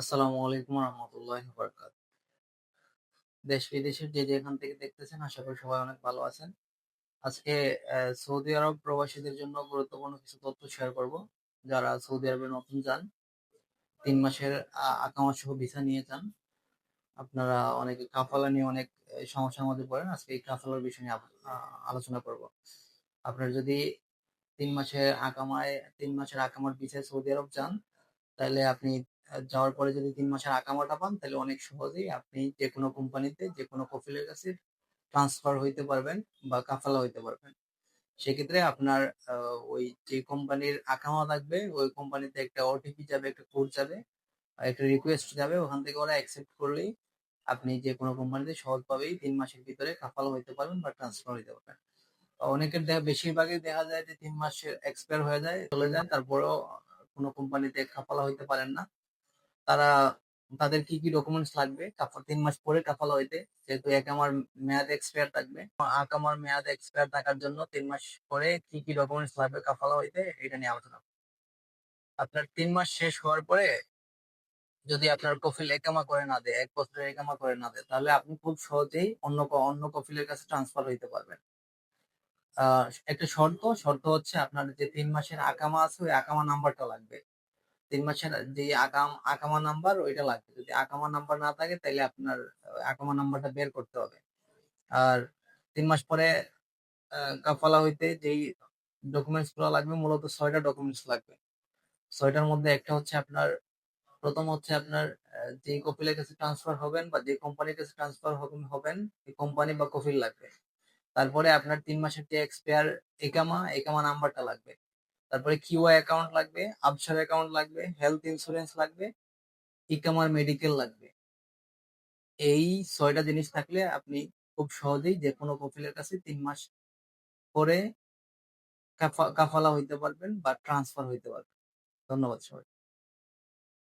আসসালামু আলাইকুম রহমতুল্লাহ বরকাত দেশ বিদেশের যে যেখান থেকে দেখতেছেন, আশা করি সবাই অনেক ভালো আছেন। আজকে সৌদি আরব প্রবাসীদের জন্য গুরুত্বপূর্ণ কিছু তথ্য শেয়ার করব। যারা সৌদি আরবে নতুন যান, তিন মাসের আকামা সহ ভিসা নিয়ে যান, আপনারা অনেকে কাফালা নিয়ে অনেক সমস্যার মধ্যে পড়েন। আজকে এই কাফালার বিষয় নিয়ে আলোচনা করব। আপনার যদি তিন মাসের আকামায়, তিন মাসের আকামার ভিসায় সৌদি আরব যান, তাহলে আপনি যাওয়ার পরে যদি তিন মাসের আকামাটা পান, তাহলে অনেক সহজেই আপনি যে কোনো কোম্পানিতে যে কোনো কফিলের কাছে ট্রান্সফার হইতে পারবেন বা কাফালা হইতে পারবেন। সেক্ষেত্রে আপনার ওই যে কোম্পানির আকামা থাকবে, ওই কোম্পানিতে একটা ওটিপি যাবে, একটা কোড যাবে একটা রিকোয়েস্ট যাবে, ওখান থেকে ওরা অ্যাকসেপ্ট করলেই আপনি যে কোনো কোম্পানিতে সহজভাবেই তিন মাসের ভিতরে কাফালা হইতে পারবেন বা ট্রান্সফার হইতে পারবেন। অনেকের দেখা বেশিরভাগই দেখা যায় যে তিন মাসের এক্সপায়ার হয়ে যায়, চলে যায়, তারপরেও কোনো কোম্পানিতে কাফালা হইতে পারেন না। তারা তাদের কি কি ডকুমেন্টস লাগবে? কাফা তিন মাস পরে কাফালা হইতে, যেহেতু একামার মেয়াদ এক্সপায়ার থাকবে আকামার মেয়াদ এক্সপায়ার থাকার জন্য তিন মাস পরে কি কি ডকুমেন্টস লাগবে কাফালা হইতে, এটা নিয়ে আলোচনা। আপনার তিন মাস শেষ হওয়ার পরে যদি আপনার কফিল একামা করে না দেয়, এক বছরের একামা করে না দেয়, তাহলে আপনি খুব সহজেই অন্য অন্য কফিলের কাছে ট্রান্সফার হইতে পারবেন। একটা শর্ত শর্ত হচ্ছে আপনার যে তিন মাসের আকামা আছে, ওই আকামা নাম্বারটা লাগবে। তিন মাসের যে আকাম আকামা নাম্বার ওইটা লাগবে। যদি আকামা নাম্বার না থাকে তাহলে আপনার আকামা নাম্বারটা বের করতে হবে। আর তিন মাস পরে কাফালা হইতে যেই ডকুমেন্টসগুলো লাগবে, মূলত ছয়টা ডকুমেন্টস লাগবে। ছয়টার মধ্যে একটা হচ্ছে আপনার, প্রথম হচ্ছে আপনার যে কপিলের কাছে ট্রান্সফার হবেন বা যে কোম্পানির কাছে ট্রান্সফার হবেন এই কোম্পানি বা কফিল লাগবে। তারপরে আপনার তিন মাসের যে এক্সপায়ার একামা একামা নাম্বারটা লাগবে। তারপরে কিউআই অ্যাকাউন্ট লাগবে আবসার অ্যাকাউন্ট লাগবে হেলথ ইন্স্যুরেন্স লাগবে, ইকামার মেডিকেল লাগবে। এই ছয়টা জিনিস থাকলে আপনি খুব সহজেই যে কোনো কফিলের কাছে তিন মাস পরে কাফা- কাফালা হইতে পারবেন বা ট্রান্সফার হইতে পারবেন। ধন্যবাদ সবাই